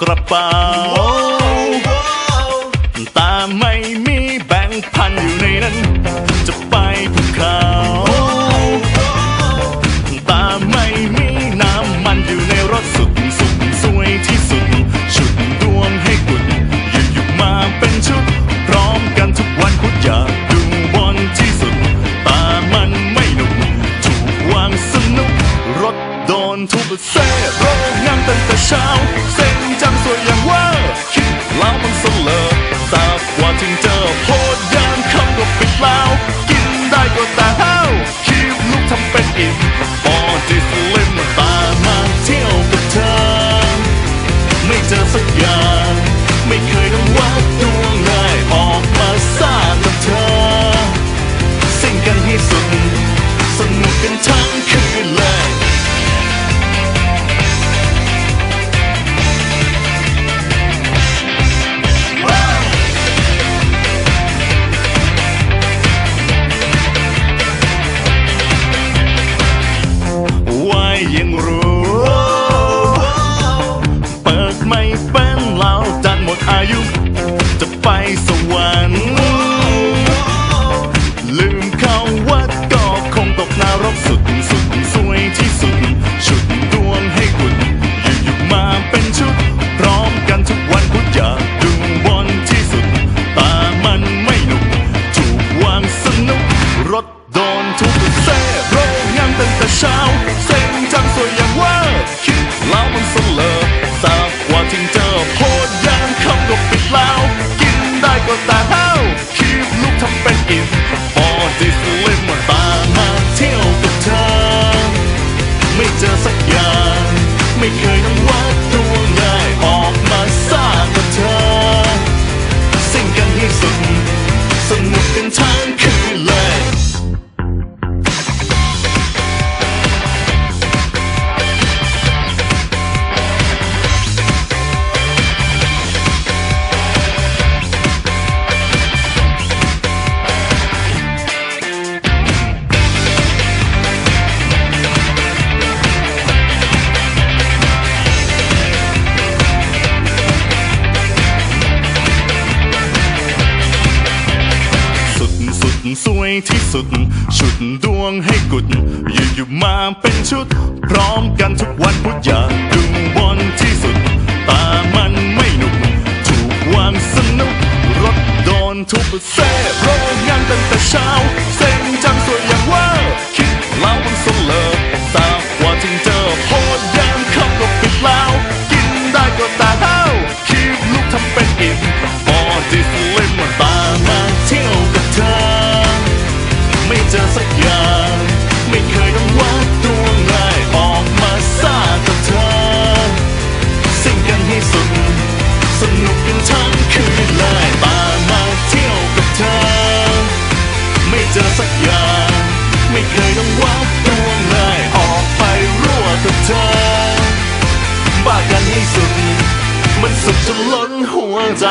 กระเป๋าแต่ไม่มีแบงค์พันอยู่ อิ่มพอดิสลิมตามมาเที่ยวกับเธอ ไม่เจอสัก เช้าเส้นจังสวยอย่างว่า คิดแล้วมันสเสลอทราบว่าถึงเจอโพดยางคำก็ปิดแล้ว กินได้ก็แต่ห้าคีบลูกทำเป็นอิ่มพอดิสลิมตามาเที่ยวกับเธอ ไม่เจอสักอย่าง ไม่เคยต้องวัดดวงเลยออกมาสร้างกับเธอ สิ่งกันให้สุดสนุกกันทั้งคื ที่สุด ชุดดวงให้กุด อยู่อยู่มาเป็นชุด พร้อมกันทุกวันพุธอยากดูบอลที่สุด ตามันไม่หนุก ถูกวางสนุก รถโดนทุบเซ่โรงงานตั้งแต่เช้าเส้นจังสวยอย่างว่า คิดเล่าบนเลอ สุดจนล้นหัวใจ